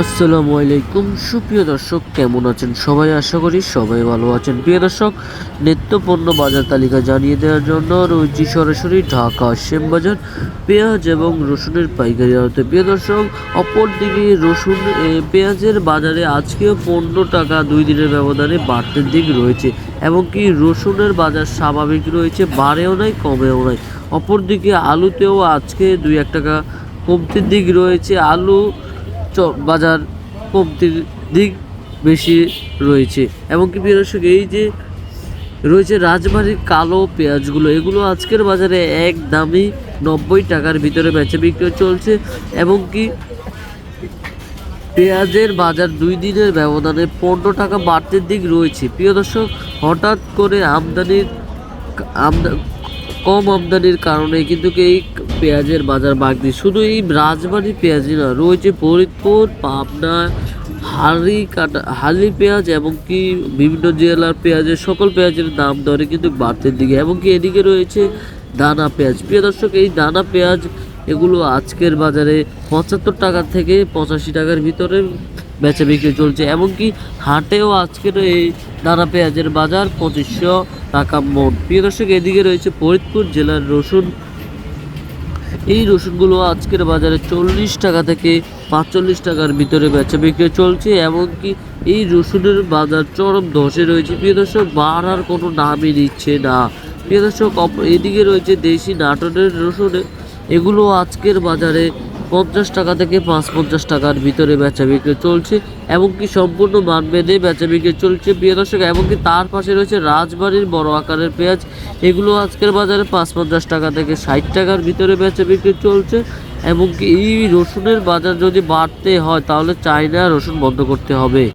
আসসালামু আলাইকুম। সুপ্রিয় দর্শক, কেমন আছেন সবাই? আশা করি সবাই ভালো আছেন। প্রিয় দর্শক নিত্যপণ্য বাজার তালিকা জানিয়ে দেওয়ার জন্য রয়েছি সরাসরি ঢাকা শ্যামবাজার পেঁয়াজ এবং রসুনের পাইকারি আড়তে প্রিয় দর্শক, অপরদিকে রসুন পেঁয়াজের বাজারে আজকেও পনেরো টাকা দুই দিনের ব্যবধানে বাড়তির দিক রয়েছে। এমনকি রসুনের বাজার স্বাভাবিক রয়েছে, বাড়েও নাই, কমেও নাই। অপরদিকে আলুতেও আজকে দুই এক টাকা কমতির দিক রয়েছে। আলু বাজার কমতির দিক বেশি রয়েছে। এবং কি প্রিয় দর্শক, এই যে রয়েছে রাজবাড়ির কালো পেঁয়াজগুলো, এগুলো আজকের বাজারে এক দামই নব্বই টাকার ভিতরে বেচে বিক্রি চলছে। এবং কি পেঁয়াজের বাজার দুই দিনের ব্যবধানে পনেরো টাকা বাড়তির দিক রয়েছে। প্রিয় দর্শক, হঠাৎ করে আমদানির আমদা কম আমদানির কারণে কিন্তু এই পেঁয়াজের বাজার বাড়তি। শুধু এই রাজবাড়ি পেঁয়াজই না, রয়েছে ফরিদপুর, পাবনা হালি কাটা হালি পেঁয়াজ এবং কি বিভিন্ন জেলার পেঁয়াজের সকল পেঁয়াজের দাম দরে কিন্তু বাড়তির দিকে। এবং কি এদিকে রয়েছে দানা পেঁয়াজ। প্রিয় দর্শক, এই দানা পেঁয়াজ, এগুলো আজকের বাজারে পঁচাত্তর টাকা থেকে পঁচাশি টাকার ভিতরে বেচা বিক্রি চলছে, এমনকি হাটেও আজকের এই দানা পেঁয়াজের বাজার পঁচিশশো টাকা মন প্রিয় দর্শক, এদিকে রয়েছে ফরিদপুর জেলার রসুন। এই রসুনগুলো আজকের বাজারে চল্লিশ টাকা থেকে পাঁচচল্লিশ টাকার ভিতরে বেচা বিক্রি চলছে, এমনকি এই রসুনের বাজার চরম ধসে রয়েছে। প্রিয় দর্শক বাড়ার কোনো নামই নিচ্ছে না। প্রিয় দর্শক এদিকে রয়েছে দেশি নাটনের রসুন। এগুলো আজকের বাজারে পঞ্চাশ টাকা থেকে পাঁচ পঞ্চাশ টাকার ভিতরে বেচা বিক্রি চলছে, এমনকি সম্পূর্ণ মান বেঁধে বেচা বিক্রি চলছে। প্রিয় দর্শক, এমনকি তার পাশে রয়েছে রাজবাড়ির বড় আকারের পেঁয়াজ। এগুলো আজকের বাজারে পাঁচ পঞ্চাশ টাকা থেকে ষাট টাকার ভিতরে বেচা বিক্রি চলছে। এমনকি এই রসুনের বাজার যদি বাড়তে হয়, তাহলে চাইনা রসুন বন্ধ করতে হবে।